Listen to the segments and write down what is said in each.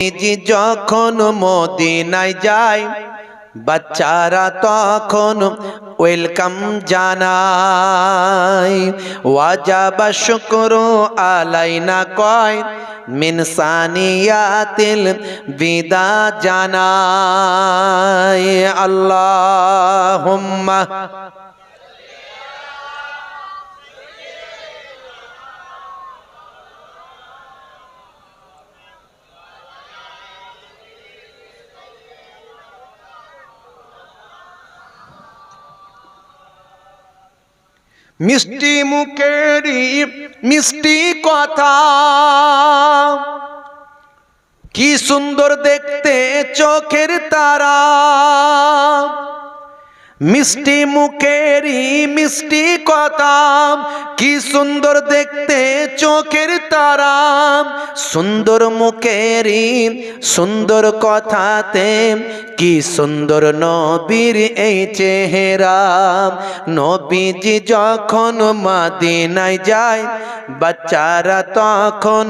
জি যখন মদিনায় যায় বাচ্চারা তখন ওয়েলকাম জানায়। ওয়াজাবা শুক্র আলাইনা কয় মিনসানিয়াতিল বিদা জানায়। আল্লাহুম্মা মিষ্টি মুখেরই মিষ্টি কথা। কি সুন্দর দেখতে চোখের তারা। মিষ্টি মুখেরই মিষ্টি কথা কি সুন্দর দেখতে চোখের তারা সুন্দর মুখেরই সুন্দর কথাতে, কি সুন্দর নবীর এই চেহারা নবীজি যখন মাদিনায় যায়, বাচ্চারা তখন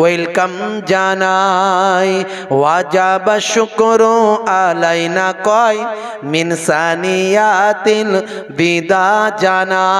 ওয়েলকাম জানাই জানায়, ওয়াজাবা শুকর আলাইনা কয়, মিনসানিয়াতিল বিদা জানায়।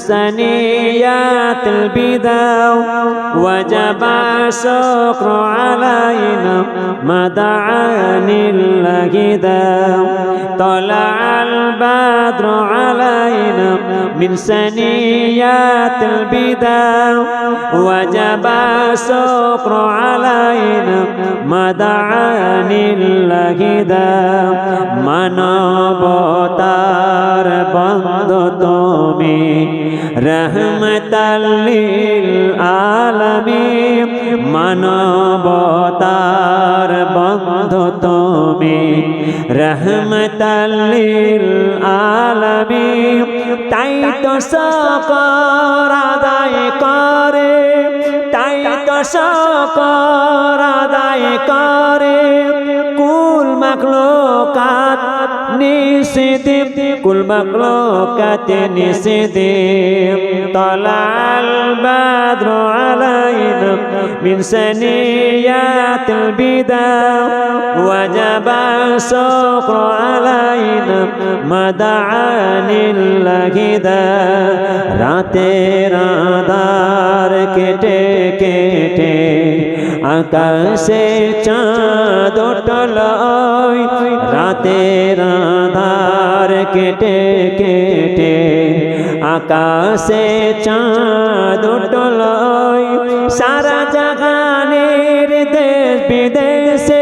من سنيات البداو وجب الشكر علينا ما دعا لله داو طلع البدر علينا من سنيات البداو وجب الشكر علينا ما دعا لله داو মানবতার বন্ধ তুমি রহমতাল্লিল আলমী মানবতার বন্ধ তুমি। রহমতাল্লিল আলমী তাই তো সকর আদায় করে। তাই তো সকর আদায় করে কুল মাখলো কাত নিষেধে কুল মাখলো কাতে নিষেধে তলাল বাদ্র আলাইনা من سنيات البداء وجب الشكر علينا ما دعا لله دا রাতের আধার কেটে কেটে আকাশে চাঁদ টলয় রাতে রাধার কেটে কেটে আকাশে চাঁদ টলয় সারা জাগানের দেশ বিদেশে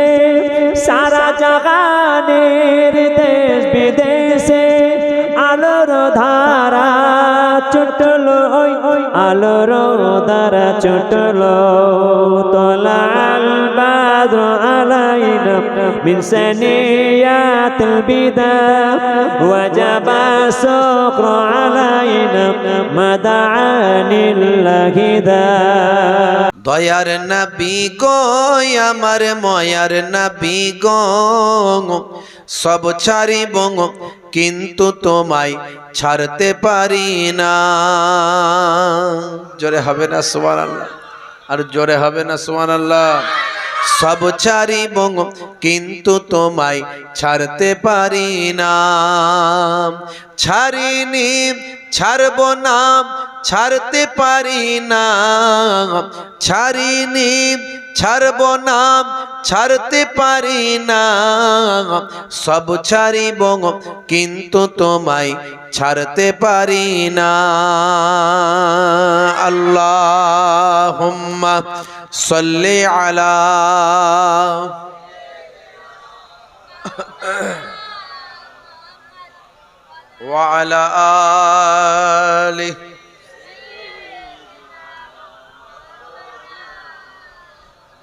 আলোর ধারা চুটল তোলাল বাদ্র আলাইনা من سنيات البداء وجب الشكر علينا ما دعا لله ذا দয়ার নবী গো আমার ময়ার নবী গো সব ছাড়িব কিন্তু তোমায় ছাড়তে পারি না। জোরে হবে না সুমান আল্লাহ আর জোরে হবে না সুমান আল্লাহ সব ছাড়িব কিন্তু তোমায় ছাড়তে পারি না। ছাড়িনি, ছাড়ব না, ছাড়তে পারি না। ছাড়িনি ছাড়ব না ছাড়তে পারি না সব ছাড়িব কিন্তু তোমায় ছাড়তে পারি না আল্লাহ সল্লে আলা وعلى آله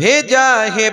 ভেজা হে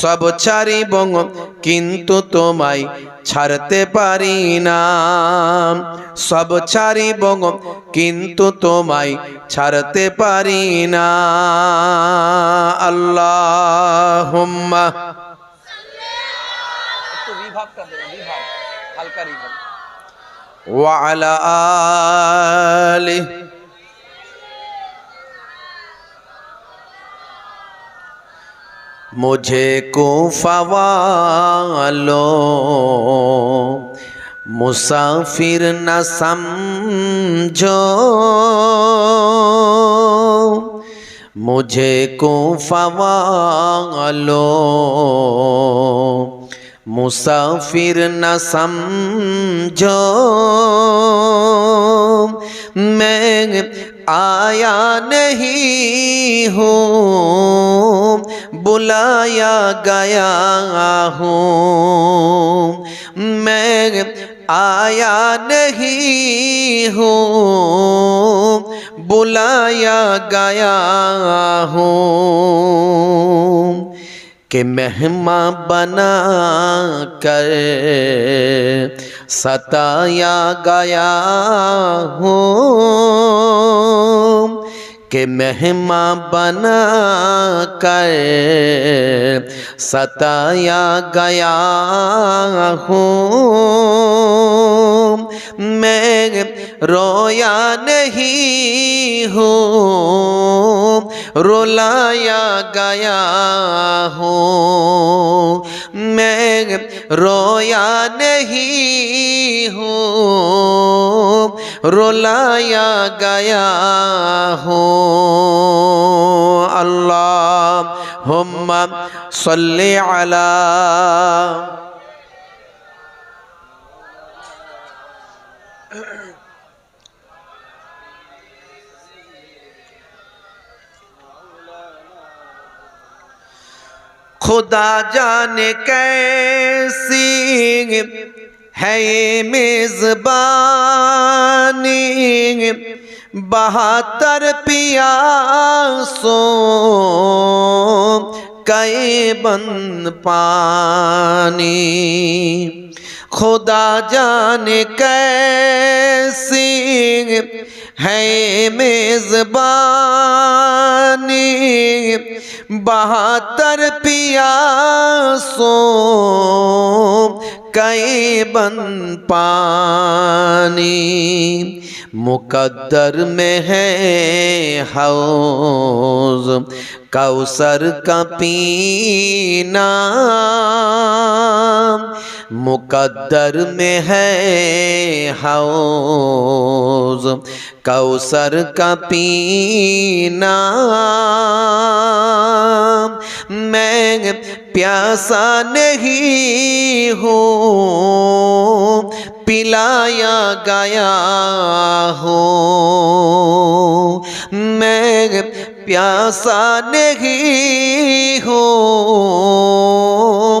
সব ছাড়িব কিন্তু তোমায় ছাড়তে পারি না। সব ছাড়িব কিন্তু তোমায় ছাড়তে পারি না। আল্লাহ وعلى آله. مجھے کوفہ والو مسافر نہ سمجھو۔ مجھے کوفہ والو مسافر نہ سمجھو۔ میں آیا نہیں ہوں، بلایا گیا ہوں۔ میں آیا نہیں ہوں، بلایا گیا ہوں۔ کہ مہماں بنا کر ستایا گیا ہوں۔ کہ مہماں بنا کر ستایا گیا ہوں۔ میں رویا نہیں ہوں، رلایا گیا ہوں۔ میں رویا نہیں ہوں، رلایا گیا ہوں۔ اللہ ہم صلی علی خدا جانے کیسی ہے یہ میزبانی بہتر پیاسوں کئی بند پانی خدا جانے کیسی ہے یہ میزبانی بہتر پیاسوں کئی بن پانی مقدر میں ہے حوض کوثر کا پینا مقدر میں ہے حوض، کوثر کا پینا۔ میں پیاسا نہیں ہوں، پلایا گیا ہوں۔ میں پیاسا نہیں ہوں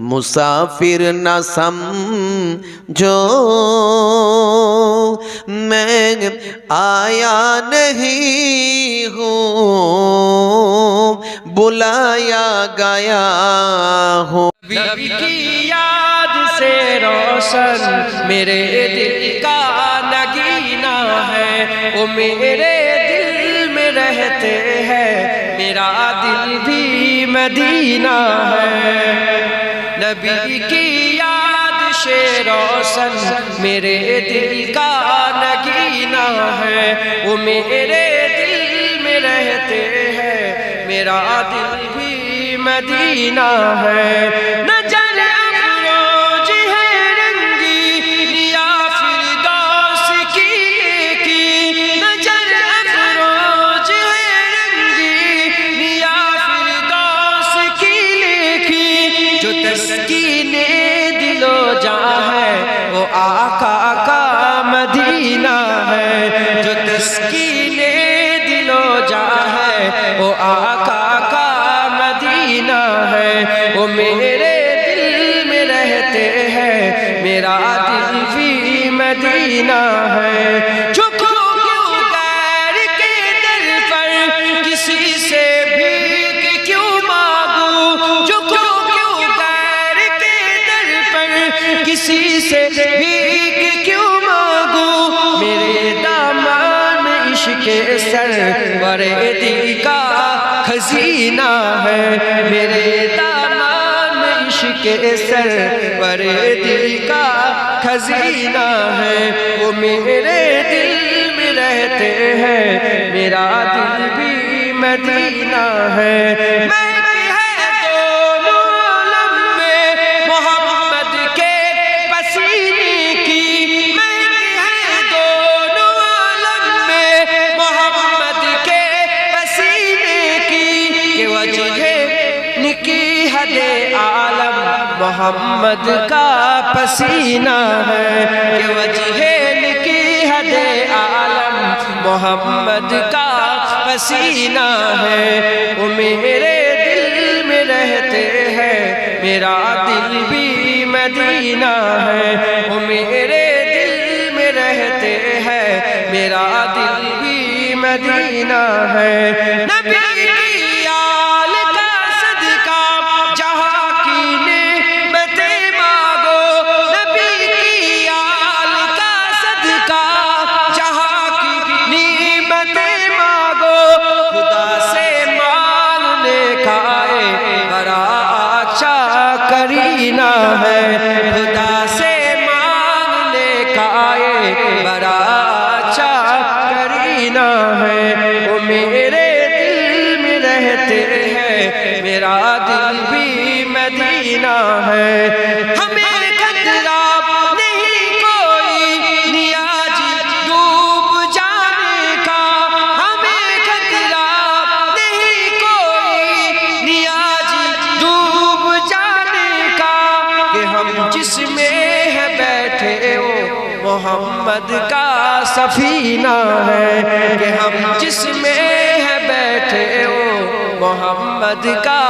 مسافر نہ سمجھو، میں آیا نہیں ہوں، بلایا گیا ہوں۔ نبی کی یاد سے روشن، میرے دل کا نگینہ ہے۔ وہ میرے دل میں رہتے ہیں، میرا دل بھی مدینہ ہے۔ نبی کی یاد سے روشن، میرے دل کا نگینہ ہے۔ وہ میرے دل میں رہتے ہیں، میرا دل بھی مدینہ ہے۔ نظر ہے۔ وہ میرے دل میں رہتے ہیں۔ میرا دل بھی مدینہ ہے۔ جھکو کیوں غیر کے دل پر؟ کسی سے بھی کیوں مانگوں؟ جھکو کیوں کے دل پر؟ کسی سے بھی کیوں مانگوں؟ میرے دامان عشق سر کا خزینہ ہے۔ میرے کے سر پر دل کا خزینہ ہے، وہ میرے دل میں رہتے ہیں، میرا دل بھی مدینہ ہے۔ میں محمد کا پسینہ ہے کہ وجہ نکی حد عالم محمد کا پسینہ ہے۔ وہ میرے دل میں رہتے ہیں، میرا دل بھی مدینہ ہے۔ وہ میرے دل میں رہتے ہیں، میرا دل بھی مدینہ ہے۔ نبی محمد کا سفینہ ہے کہ ہم جس میں ہے بیٹھے وہ محمد کا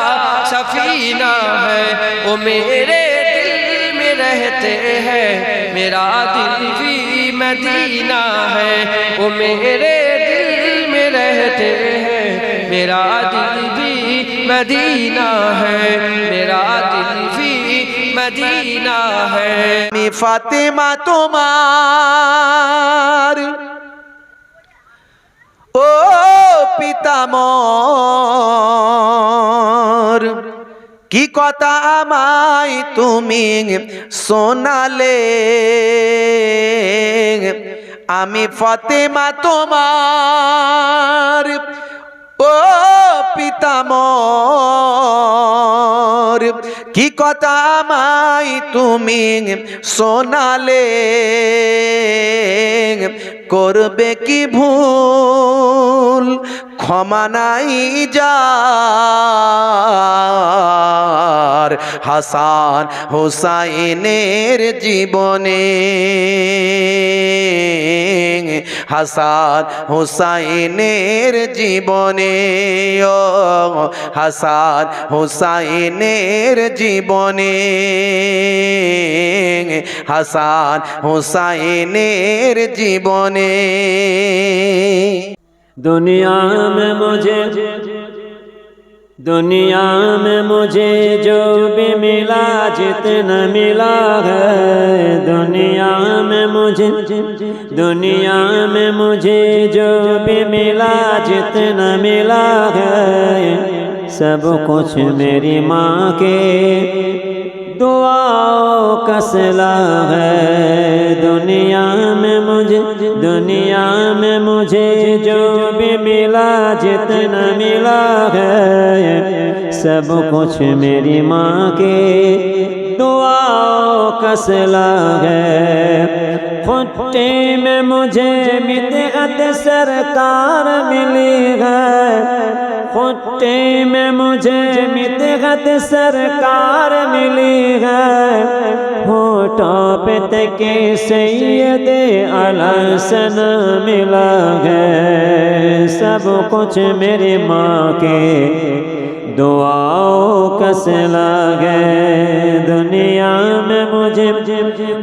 سفینہ ہے۔ وہ میرے دل میں رہتے ہیں، میرا دل بھی مدینہ ہے۔ وہ میرے دل میں رہتے ہیں، میرا دل بھی مدینہ ہے۔ ফাতেমা তোমার ও পিতামর কি কথা আমায় তুমি শোনালে আমি ফাতেমা তোমার ও পিতামর কি কথা মাই তুমি সোনালে করবে কি ভুল? ক্ষমা নাই যার। হাসান হুসাইনের জীবনে। হাসান হুসাইনের জীবনে, ও হাসান হুসাইনের জীবনে। হাসান হুসাইনের জীবনে। دنیا میں مجھے دنیا میں مجھے جو بھی ملا، جتنا ملا ہے۔ دنیا میں مجھے دنیا میں مجھے جو بھی ملا، جتنا ملا ہے۔ سب کچھ میری ماں کے دعاؤں کا سلا ہے۔ دنیا میں مجھے دنیا میں مجھے جو بھی ملا، جتنا ملا ہے۔ سب کچھ میری ماں کے دعاؤں کا سلا ہے۔ پھٹی میں مجھے مدحت سرکار ملی ہے۔ خطے میں مجھے مدحت سرکار ملی ہے۔ ہوٹوں پہ تک سید علسن ملا ہے۔ سب کچھ میری ماں کے دعاؤں کا سلا ہے۔ دنیا میں مجھے،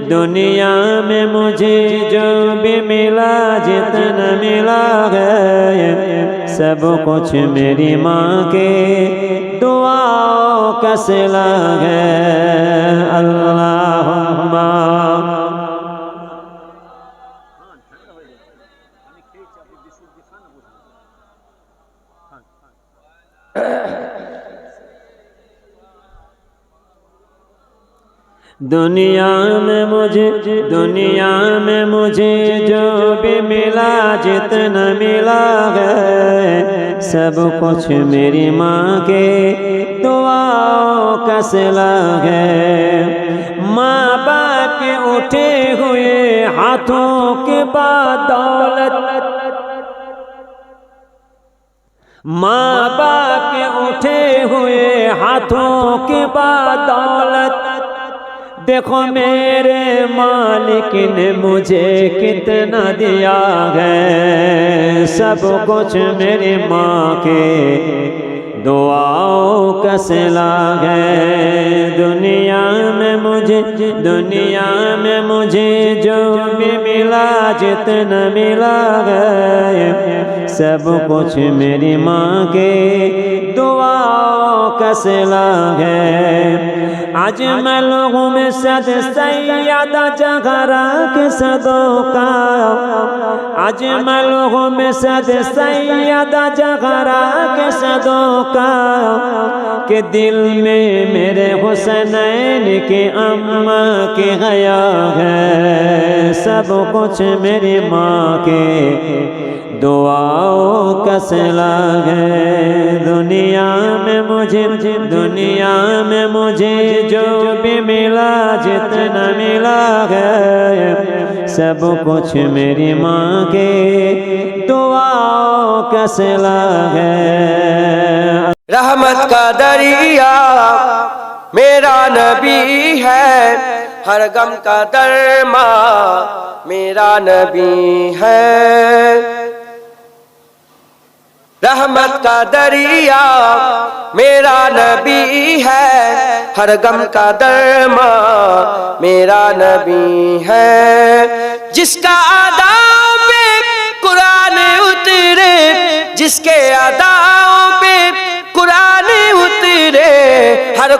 دنیا میں مجھے جو بھی ملا، جتنا ملا ہے۔ سب کچھ میری ماں کے دعاؤں کا سلا ہے۔ دنیا میں مجھے دنیا میں مجھے جو بھی ملا، جتنا ملا ہے، سب کچھ میری ماں کے دعاؤں کا سلا ہے۔ ماں باپ کے اٹھے ہوئے ہاتھوں کے بعد دولت ماں باپ کے اٹھے ہوئے ہاتھوں کے بعد دولت دیکھو میرے مالک نے مجھے کتنا دیا ہے۔ سب کچھ میری ماں کے دعاؤں کا سلا ہے۔ دنیا میں مجھے، دنیا میں مجھے جو بھی ملا، جتنا ملا ہے۔ سب کچھ میری ماں کے دعاؤں کا سلا ہے آج میں لوگوں میں صد سیادہ جگرا کے صدوں کا آج میں لوگوں میں صد سیادہ جگرا کے صدوں کا کہ دل میں میرے حسنین کے اماں کے غیا ہے سب کچھ میری ماں کے دعاؤں کا سلا ہے دنیا دنیا میں مجھے، دنیا میں مجھے جو بھی ملا، جتنا ملا ہے سب کچھ میری ماں کے دعاؤں کا سلا ہے۔ رحمت کا دریا میرا نبی ہے، ہر غم کا درما میرا نبی ہے۔ رحمت کا دریا میرا نبی ہے، ہر غم کا درما میرا نبی ہے۔ جس کا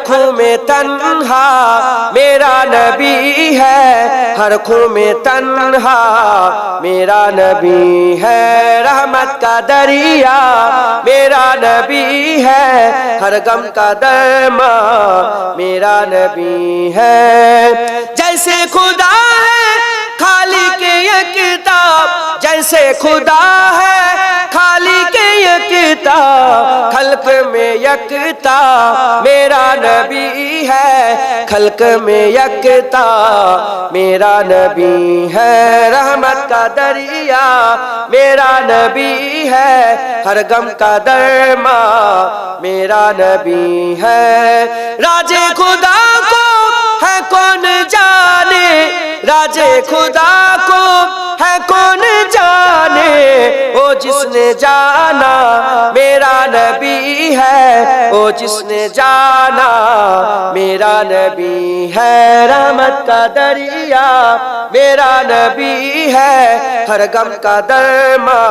خوں میں تنہا میرا نبی ہے، ہر خوں میں تنہا میرا نبی ہے، رحمت کا دریا میرا نبی ہے، ہر غم کا درما میرا نبی ہے۔ جیسے خدا ہے خالی کے کتاب، جیسے خدا ہے خالی یکتا خلق میں یکتا میرا نبی ہے خلق میں یکتا میرا نبی ہے رحمت کا دریا میرا نبی ہے ہر غم کا درما میرا نبی ہے راجے خدا کو ہے کون جانے راجے خدا کو وہ جس نے جانا میرا نبی ہے وہ جس نے جانا میرا نبی ہے۔ رحمت کا دریا میرا نبی ہے، ہر غم کا درما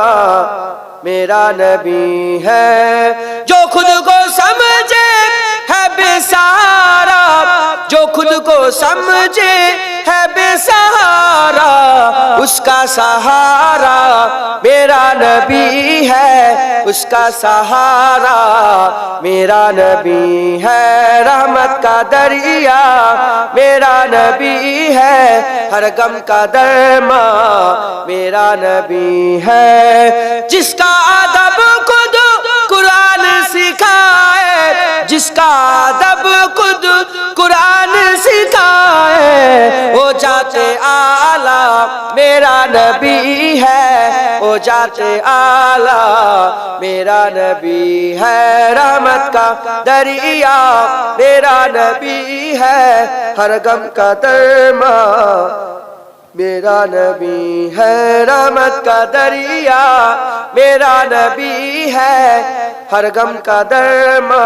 میرا نبی ہے۔ جو خود کو سمجھے ہے بے سہارا، جو خود کو سمجھے ہے بے سہارا اس کا سہارا میرا نبی ہے، اس کا سہارا میرا نبی ہے۔ رحمت کا دریا میرا نبی ہے، ہر غم کا درما میرا نبی ہے۔ جس کا ادب کو جس کا ادب خود قرآن سکھائے، وہ جاتے آلہ میرا نبی ہے۔ وہ جاتے آلہ میرا نبی ہے۔ رحمت کا دریا، میرا نبی ہے۔ ہر غم کا درما میرا نبی ہے۔ رحمت کا دریا، میرا نبی ہے۔ ہر غم کا درما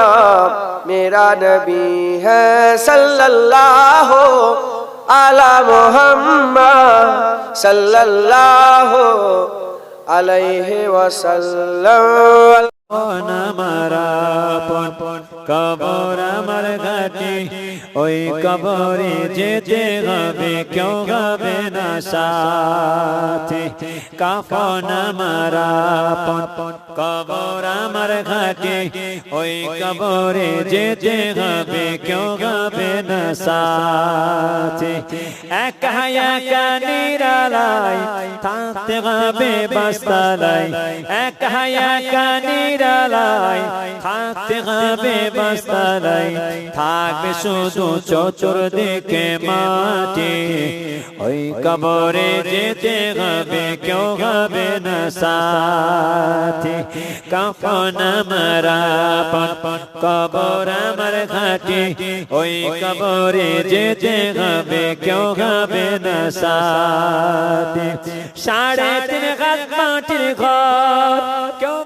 میرا نبی ہے صلی اللہ علی محمد صلی اللہ علیہ وسلم পন কবর আমার ঘাটে। ওই কবরে যেতে হবে, কেউ হবে না সাথে। কাফন মারা পন কবর আমার ঘাটে। ওই কবরে যেতে হবে, কেউ হবে না সাথে। একা একা নিরালায়, থাকতে হবে বাস্তালায় একা একা নিরালায়, থাকতে হবে বাস্তালায়, থাকবে শুধু চচর দেখে মাটি। ওই কবরে যেতে হবে, কেউ হবে না সাথে। কাফন মারা পন পন কবর আমার ঘাটে। ওই কবরে যেতে হবে, কেউ হবে না সাথে। সাড়ে তিন হাত মাটির ঘর, কেউ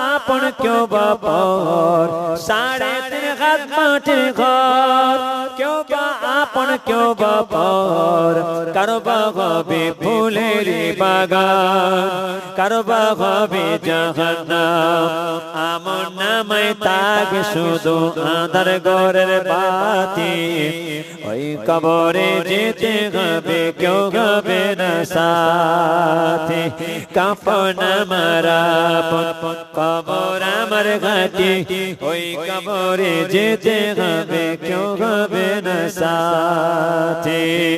আপন কেউ বা পর। সাড়ে তিন হাত মাটির ঘর। কেউ বা আপন কেউ বা পর। কারও বা হবে ফুলের বাগান। কারও বা হবে আমন নামে তাক শুধু আধার গরের বাতি। ওই কবরে যেতে হবে, কেউ হবে না সাথে। কাপন মারা কবর আমার ঘাটে ওই কবরে যেতে হবে কেউ হবে না সাথে।